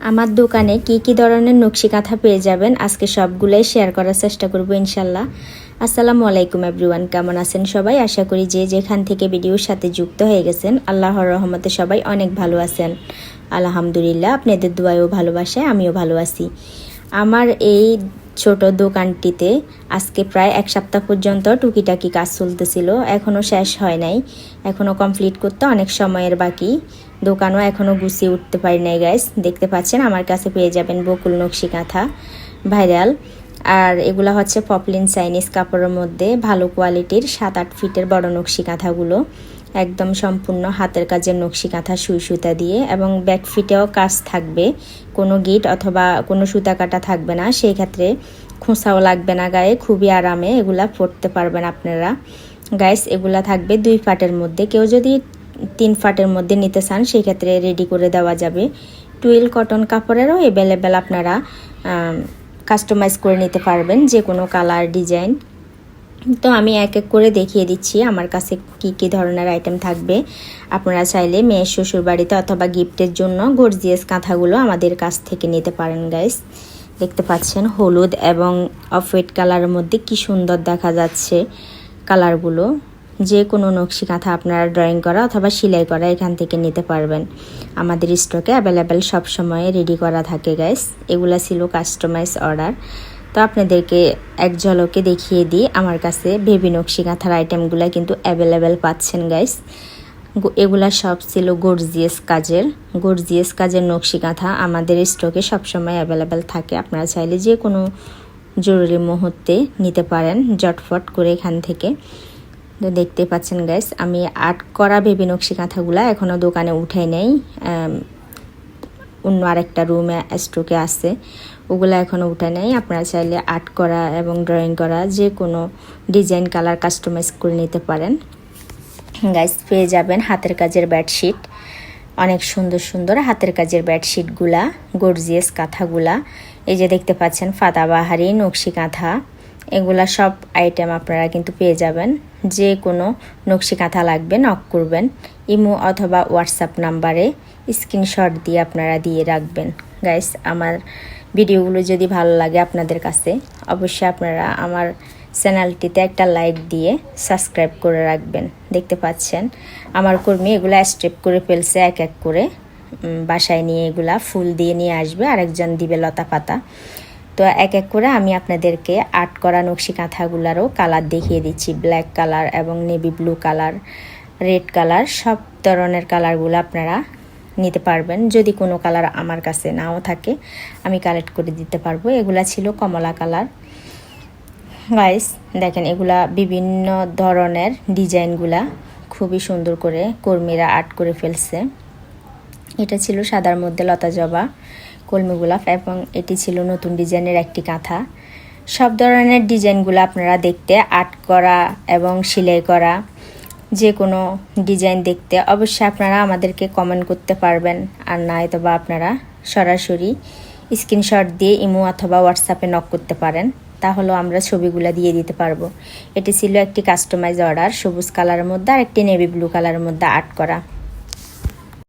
আমার দোকানে কি কি ধরনের নকশি কাঁথা পেয়ে যাবেন আজকে সবগুলোই শেয়ার করার চেষ্টা করব ইনশাল্লাহ। আসসালামু আলাইকুম এভরিওয়ান কেমন আছেন সবাই? আশা করি যে যেখান থেকে ভিডিওর সাথে যুক্ত হয়ে গেছেন, আল্লাহর রহমতে সবাই অনেক ভালো আছেন। আলহামদুলিল্লাহ, আপনাদের দোয়ায়ও ভালোবাসায় আমিও ভালো আছি। আমার এই ছোট দোকানটিতে আজকে প্রায় এক সপ্তাহ পর্যন্ত টুকিটাকি কাজ চলতেছিল এখনও শেষ হয় নাই। এখনও কমপ্লিট করতে অনেক সময়ের বাকি। দোকানও এখনও গুছিয়ে উঠতে পারি নাই গাইস দেখতে পাচ্ছেন, আমার কাছে পেয়ে যাবেন বকুল নকশি কাঁথা, ভাইরাল। আর এগুলো হচ্ছে পপলিন চাইনিজ কাপড়ের মধ্যে ভালো কোয়ালিটির সাত আট ফিটের বড় নকশি কাঁথাগুলো। একদম সম্পূর্ণ হাতের কাজের নকশি কাঁথা সুই সুতা দিয়ে এবং ব্যাক ফিটেও কাজ থাকবে। কোনো গিট অথবা কোনো সুতা কাটা থাকবে না, সেই ক্ষেত্রে খোঁচাও লাগবে না গায়ে, খুবই আরামে এগুলা পরতে পারবেন আপনারা। গাইস এগুলা থাকবে দুই ফাটের মধ্যে। কেউ যদি তিন ফাটের মধ্যে নিতে চান, সেই ক্ষেত্রে রেডি করে দেওয়া যাবে। টুয়েল কটন কাপড়েরও অ্যাভেলেবেল আপনারা কাস্টমাইজ করে নিতে পারবেন যে কোনো কালার ডিজাইন তো আমি এক এক করে দেখিয়ে দিচ্ছি আমার কাছে কি কি ধরনের আইটেম থাকবে। আপনারা চাইলে মেয়ের শ্বশুর বাড়িতে অথবা গিফটের জন্য গর্জিয়াস কাঁথাগুলো আমাদের কাছ থেকে নিতে পারেন গাইস দেখতে পাচ্ছেন হলুদ এবং অফ হোয়াইট কালারের মধ্যে কি সুন্দর দেখা যাচ্ছে কালারগুলো যে কোনো নকশি কাঁথা আপনারা ড্রয়িং করা অথবা সেলাই করা এখান থেকে নিতে পারবেন। আমাদের স্টকে অ্যাভেলেবেল সবসময় রেডি করা থাকে গাইস এগুলা ছিল কাস্টমাইজ অর্ডার তো আপনাদেরকে এক ঝলকে দেখিয়ে দিই, আমার কাছে বেবি নকশি কাঁথার আইটেমগুলো কিন্তু অ্যাভেলেবেল পাচ্ছেন গাইস এগুলা সব ছিল গর্জিয়াস কাজের। গর্জিয়াস কাজের নকশি কাঁথা আমাদের স্টকে সবসময় অ্যাভেলেবেল থাকে। আপনারা চাইলে যে কোনো জরুরি মুহূর্তে নিতে পারেন জটফট করে এখান থেকে। দেখতে পাচ্ছেন গাইস আমি আর্ট করা বেবি নকশি কাঁথাগুলো এখনও দোকানে উঠে নেই। অন্য আরেকটা রুমে স্টকে আছে। ওগুলো এখনও উঠে নেই। আপনারা চাইলে আর্ট করা এবং ড্রয়িং করা যে কোনো ডিজাইন কালার কাস্টমাইজ করে নিতে পারেন। গাইস পেয়ে যাবেন হাতের কাজের বেডশিট অনেক সুন্দর সুন্দর হাতের কাজের বেডশিটগুলা গর্জিয়াস কাঁথাগুলা। এই যে দেখতে পাচ্ছেন, ফাতাবাহারি নকশি কাঁথা। এগুলা সব আইটেম আপনারা কিন্তু পেয়ে যাবেন। যে কোনো নকশি কাঁথা লাগবে নক করবেন। ইমো অথবা হোয়াটসঅ্যাপ নাম্বারে স্ক্রিনশট দিয়ে আপনারা দিয়ে রাখবেন। গাইস আমার ভিডিওগুলো যদি ভালো লাগে আপনাদের কাছে, অবশ্যই আপনারা আমার চ্যানেলটিতে একটা লাইক দিয়ে সাবস্ক্রাইব করে রাখবেন। দেখতে পাচ্ছেন, আমার কর্মী এগুলা স্ট্রেপ করে ফেলছে এক এক করে। বাসায় নিয়ে এগুলা ফুল দিয়ে নিয়ে আসবে, আরেকজন দিবে লতা পাতা। তো এক এক করে আমি আপনাদেরকে আর্ট করা নকশি কাঁথাগুলারও কালার দেখিয়ে দিচ্ছি। ব্ল্যাক কালার এবং navy blue colour red colour সব ধরনের কালারগুলো আপনারা নিতে পারবেন। যদি কোনো কালার আমার কাছে নাও থাকে, আমি কালেক্ট করে দিতে পারব। এগুলা ছিল কমলা কালার। গাইস দেখেন, এগুলা বিভিন্ন ধরনের ডিজাইনগুলা খুবই সুন্দর করে কর্মীরা আর্ট করে ফেলছে। এটা ছিল সাদার মধ্যে লতা জবা। কলমি গোলাপ এবং এটি ছিল নতুন ডিজাইনের একটি কাঁথা। সব ধরনের ডিজাইনগুলো আপনারা দেখতে, আর্ট করা এবং সেলাই করা যে কোনো ডিজাইন দেখতে অবশ্যই আপনারা আমাদেরকে কমেন্ট করতে পারবেন। আর না বা আপনারা সরাসরি স্ক্রিনশট দিয়ে ইমো অথবা হোয়াটসঅ্যাপে নক করতে পারেন, তাহলেও আমরা ছবিগুলো দিয়ে দিতে পারব। এটি ছিল একটি কাস্টমাইজ অর্ডার, সবুজ কালারের মধ্যে আর একটি নেভি ব্লু কালারের মধ্যে আর্ট করা।